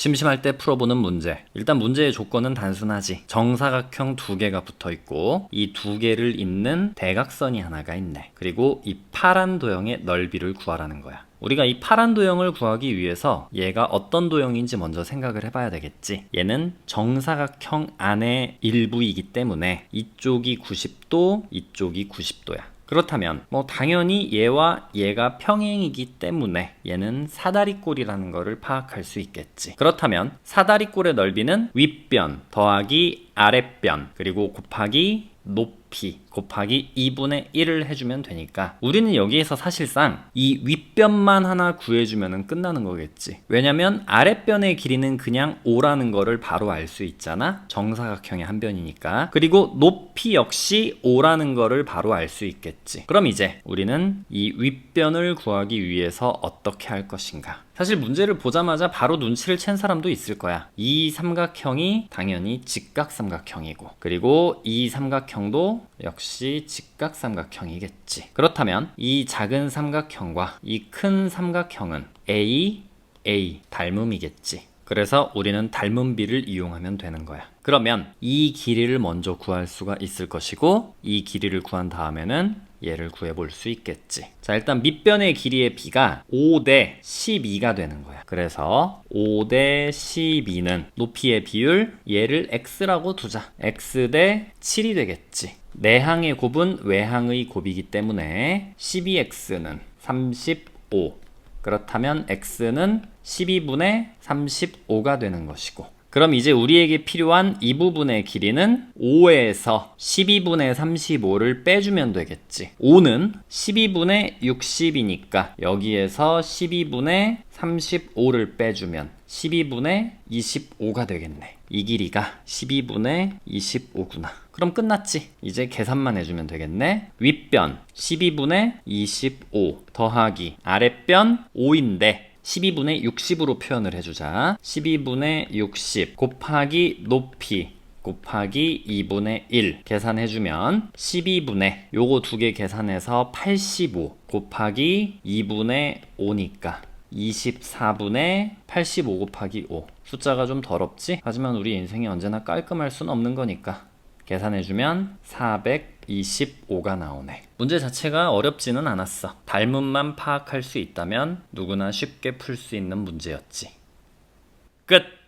심심할 때 풀어보는 문제. 일단 문제의 조건은 단순하지. 정사각형 두 개가 붙어 있고 이 두 개를 잇는 대각선이 하나가 있네. 그리고 이 파란 도형의 넓이를 구하라는 거야. 우리가 이 파란 도형을 구하기 위해서 얘가 어떤 도형인지 먼저 생각을 해봐야 되겠지. 얘는 정사각형 안의 일부이기 때문에 이쪽이 90도, 이쪽이 90도야. 그렇다면 뭐 당연히 얘와 얘가 평행이기 때문에 얘는 사다리꼴이라는 것을 파악할 수 있겠지. 그렇다면 사다리꼴의 넓이는 윗변 더하기 아랫변 그리고 곱하기 높 이 곱하기 2분의 1을 해주면 되니까 우리는 여기에서 사실상 이 윗변만 하나 구해주면 끝나는 거겠지. 왜냐면 아랫변의 길이는 그냥 5라는 거를 바로 알 수 있잖아. 정사각형의 한 변이니까. 그리고 높이 역시 5라는 거를 바로 알 수 있겠지. 그럼 이제 우리는 이 윗변을 구하기 위해서 어떻게 할 것인가? 사실 문제를 보자마자 바로 눈치를 챈 사람도 있을 거야. 이 삼각형이 당연히 직각삼각형이고, 그리고 이 삼각형도 역시 직각삼각형이겠지. 그렇다면 이 작은 삼각형과 이 큰 삼각형은 A, A 닮음이겠지. 그래서 우리는 닮음비를 이용하면 되는 거야. 그러면 이 길이를 먼저 구할 수가 있을 것이고 이 길이를 구한 다음에는 얘를 구해 볼 수 있겠지. 자, 일단 밑변의 길이의 비가 5대 12가 되는 거야. 그래서 5대 12는 높이의 비율 얘를 x라고 두자. x 대 7이 되겠지. 내항의 곱은 외항의 곱이기 때문에 12x는 35. 그렇다면 x는 12분의 35가 되는 것이고 그럼 이제 우리에게 필요한 이 부분의 길이는 5에서 12분의 35를 빼주면 되겠지. 5는 12분의 60이니까 여기에서 12분의 35를 빼주면 12분의 25가 되겠네. 이 길이가 12분의 25구나. 그럼 끝났지? 이제 계산만 해주면 되겠네. 윗변 12분의 25 더하기 아랫변 5인데 12분의 60으로 표현을 해주자. 12분의 60 곱하기 높이 곱하기 2분의 1 계산해주면 12분의 요거 두 개 계산해서 85 곱하기 2분의 5니까 24분의 85 곱하기 5 숫자가 좀 더럽지? 하지만 우리 인생이 언제나 깔끔할 순 없는 거니까 계산해주면 425가 나오네. 문제 자체가 어렵지는 않았어. 닮음만 파악할 수 있다면 누구나 쉽게 풀 수 있는 문제였지. 끝!